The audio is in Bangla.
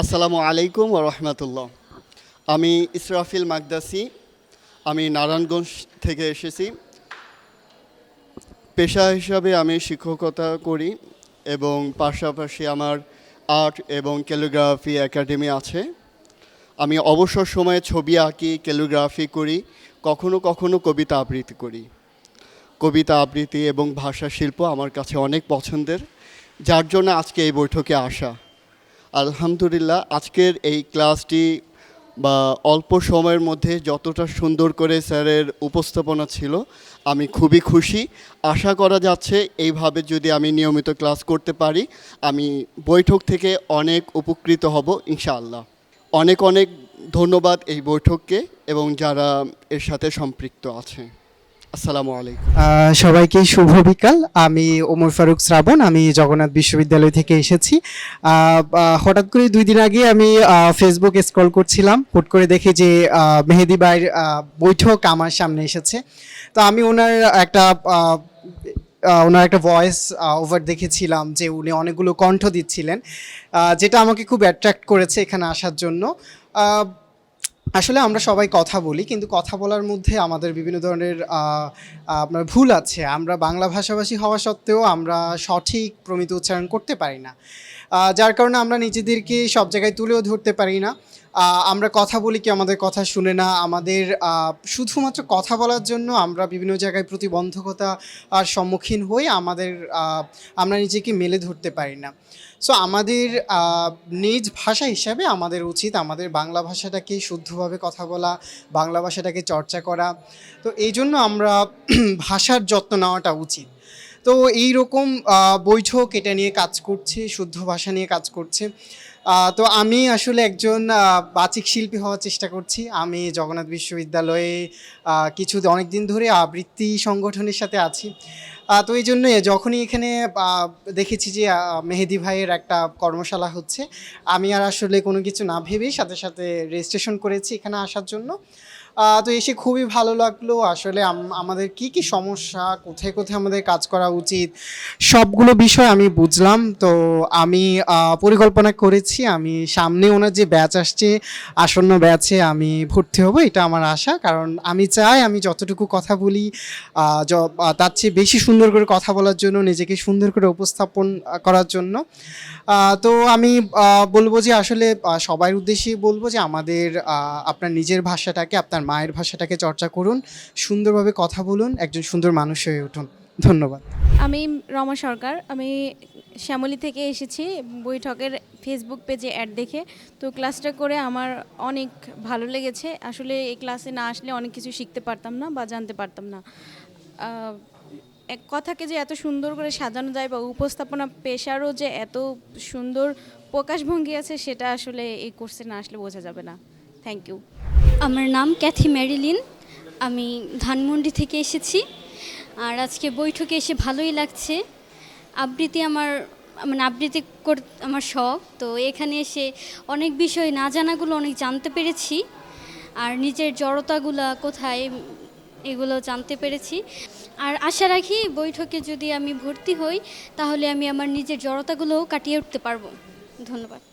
আসসালামু আলাইকুম রহমতুল্লাহ। আমি ইসরাফিল মাকদাসি, আমি নারায়ণগঞ্জ থেকে এসেছি। পেশা হিসাবে আমি শিক্ষকতা করি এবং পাশাপাশি আমার আর্ট এবং ক্যালিগ্রাফি একাডেমি আছে। আমি অবসর সময়ে ছবি আঁকি, ক্যালিগ্রাফি করি, কখনো কখনো কবিতা আবৃত্তি করি। কবিতা আবৃত্তি এবং ভাষা শিল্প আমার কাছে অনেক পছন্দের, যার জন্য আজকে এই বৈঠকে আসা। আলহামদুলিল্লাহ, আজকের এই ক্লাসটি বা অল্প সময়ের মধ্যে যতটা সুন্দর করে স্যারের উপস্থাপনা ছিল, আমি খুবই খুশি। আশা করা যাচ্ছে এইভাবে যদি আমি নিয়মিত ক্লাস করতে পারি, আমি বৈঠক থেকে অনেক উপকৃত হব, ইনশাআল্লাহ। অনেক অনেক ধন্যবাদ এই বৈঠককে এবং যারা এর সাথে সম্পৃক্ত আছে। আসসালামু আলাইকুম। সবাইকে শুভ বিকাল। আমি ওমর ফারুক শ্রাবণ, আমি জগন্নাথ বিশ্ববিদ্যালয় থেকে এসেছি। হঠাৎ করে দুই দিন আগে আমি ফেসবুক স্ক্রল করছিলাম, হুট করে দেখি যে মেহেদি ভাইয়ের বৈঠক আমার সামনে এসেছে। তো আমি ওনার একটা ওনার একটা ভয়েস ওভার দেখেছিলাম যে উনি অনেকগুলো কণ্ঠ দিচ্ছিলেন যেটা আমাকে খুব অ্যাট্রাক্ট করেছে এখানে আসার জন্য। আসলে আমরা সবাই কথা বলি, কিন্তু কথা বলার মধ্যে আমাদের বিভিন্ন ধরনের আপনার ভুল আছে। আমরা বাংলা ভাষাভাষী হওয়া সত্ত্বেও আমরা সঠিক প্রমিত উচ্চারণ করতে পারি না। যার কারণে আমরা নিজেদেরকে সব জায়গায় তুলেও ধরতে পারি না। আমরা কথা বলি কি আমাদের কথা শুনে না। আমাদের শুধুমাত্র কথা বলার জন্য আমরা বিভিন্ন জায়গায় প্রতিবন্ধকতা আর সম্মুখীন হই। আমাদের আমরা নিজেকে মেলে ধরতে পারি না। সো আমাদের নিজ ভাষা হিসাবে আমাদের উচিত আমাদের বাংলা ভাষাটাকে শুদ্ধভাবে কথা বলা, বাংলা ভাষাটাকে চর্চা করা। তো এই জন্য আমরা ভাষার যত্ন নেওয়াটা উচিত। তো এই রকম বৈঠক এটা নিয়ে কাজ করছে, শুদ্ধ ভাষা নিয়ে কাজ করছে। তো আমি আসলে একজন বাচিক শিল্পী হওয়ার চেষ্টা করছি। আমি জগন্নাথ বিশ্ববিদ্যালয়ে কিছু অনেক দিন ধরে আবৃত্তি সংগঠনের সাথে আছি। তো এই জন্য যখনই এখানে দেখেছি যে মেহেদি ভাইয়ের একটা কর্মশালা হচ্ছে, আমি আর আসলে কোনো কিছু না ভেবেই সাথে সাথে রেজিস্ট্রেশন করেছি এখানে আসার জন্য। তো এসে খুবই ভালো লাগল। আসলে আমাদের কি কি সমস্যা, কোথায় কোথায় আমাদের কাজ করা উচিত, সবগুলো বিষয় আমি বুঝলাম। তো আমি পরিকল্পনা করেছি। আমি সামনে ওনার যে ব্যাচ আসছে, আসন্ন ব্যাচে আমি ভর্তি হব, এটা আমার আশা। কারণ আমি চাই আমি যতটুকু কথা বলি তার চেয়ে বেশি সুন্দর করে কথা বলার জন্য, নিজেকে সুন্দর করে উপস্থাপন করার জন্য। তো আমি বলব যে আসলে সবার উদ্দেশ্যেই বলব যে আমাদের আপনার নিজের ভাষাটাকে আপনার মায়ের ভাষাটাকে চর্চা করুন, সুন্দরভাবে কথা বলুন, একজন সুন্দর মানুষ হয়ে উঠুন। ধন্যবাদ। আমি রমা সরকার, আমি শ্যামলী থেকে এসেছি, বৈঠকের ফেসবুক পেজে অ্যাড দেখে। তো ক্লাসটা করে আমার অনেক ভালো লেগেছে। আসলে এই ক্লাসে না আসলে অনেক কিছু শিখতে পারতাম না বা জানতে পারতাম না। এক কথাকে যে এত সুন্দর করে সাজানো যায় বা উপস্থাপনা পেশারও যে এত সুন্দর প্রকাশভঙ্গি আছে, সেটা আসলে এই কোর্সে না আসলে বোঝা যাবে না। থ্যাংক ইউ আমার নাম ক্যাথি ম্যারিলিন। আমি ধানমন্ডি থেকে এসেছি। আর আজকে বৈঠকে এসে ভালোই লাগছে। আবৃত্তি আমার মানে আবৃত্তি কর, আমার শখ। তো এখানে এসে অনেক বিষয় না জানাগুলো অনেক জানতে পেরেছি। আর নিজের জড়তাগুলা কোথায়, এগুলো জানতে পেরেছি। আর আশা রাখি বৈঠকে যদি আমি ভর্তি হই, তাহলে আমি আমার নিজের জড়তাগুলোও কাটিয়ে উঠতে পারব। ধন্যবাদ।